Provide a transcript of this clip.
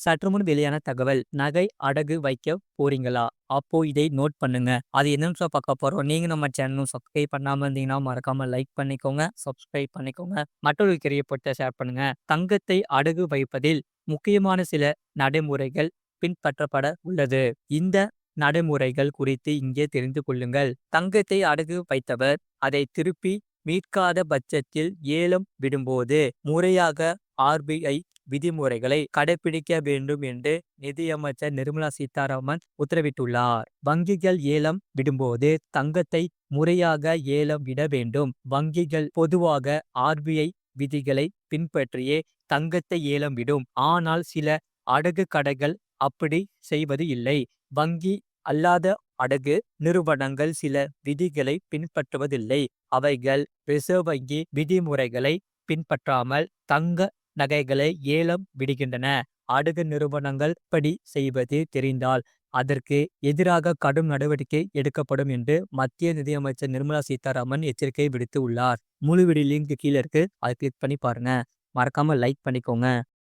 சற்று முன் வெளியான தகவல் நகை அடகு வைக்க போறீங்களா? அப்போ இதை நோட் பண்ணுங்க. அது என்னன்னு சொல்ல பார்க்க போறோம். நீங்க நம்ம சேனலும் சப்ஸ்கிரைப் பண்ணாம இருந்தீங்கன்னா மறக்காம லைக் பண்ணிக்கோங்க சப்ஸ்கிரைப் பண்ணிக்கோங்க. மற்றொரு கிரியப்பட்ட ஷேர் பண்ணுங்க. தங்கத்தை அடகு வைப்பதில் முக்கியமான சில நடைமுறைகள் பின்பற்றப்பட உள்ளது. இந்த நடைமுறைகள் குறித்து இங்கே தெரிந்து கொள்ளுங்கள். தங்கத்தை அடகு வைத்தவர் அதை திருப்பி மீட்காத பட்சத்தில் ஏலம் விடும்போது முறையாக ஆர்பிஐ விதிமுறைகளை கடைபிடிக்க வேண்டும் என்று நிதியமைச்சர் நிர்மலா சீதாராமன் உத்தரவிட்டுள்ளார். வங்கிகள் ஏலம் விடும்போது தங்கத்தை முறையாக ஏலம் விட வேண்டும். வங்கிகள் பொதுவாக ஆர்பிஐ விதிகளை பின்பற்றியே தங்கத்தை ஏலம் விடும். ஆனால் சில அடகு கடைகள் அப்படி செய்வது இல்லை. வங்கி அல்லாத அடகு நிறுவனங்கள் சில விதிகளை பின்பற்றுவதில்லை. அவைகள் ரிசர்வ் வங்கி விதிமுறைகளை பின்பற்றாமல் தங்க நகைகளை ஏலம் விடுகின்றன. அடகு நிறுவனங்கள் இப்படி செய்வது தெரிந்தால் அதற்கு எதிராக கடும் நடவடிக்கை எடுக்கப்படும் என்று மத்திய நிதியமைச்சர் நிர்மலா சீதாராமன் எச்சரிக்கை விடுத்து உள்ளார். முழு வீடியோ லிங்க் கீழே இருக்கு. அதை கிளிக் பண்ணி பாருங்க. மறக்காம லைக் பண்ணிக்கோங்க.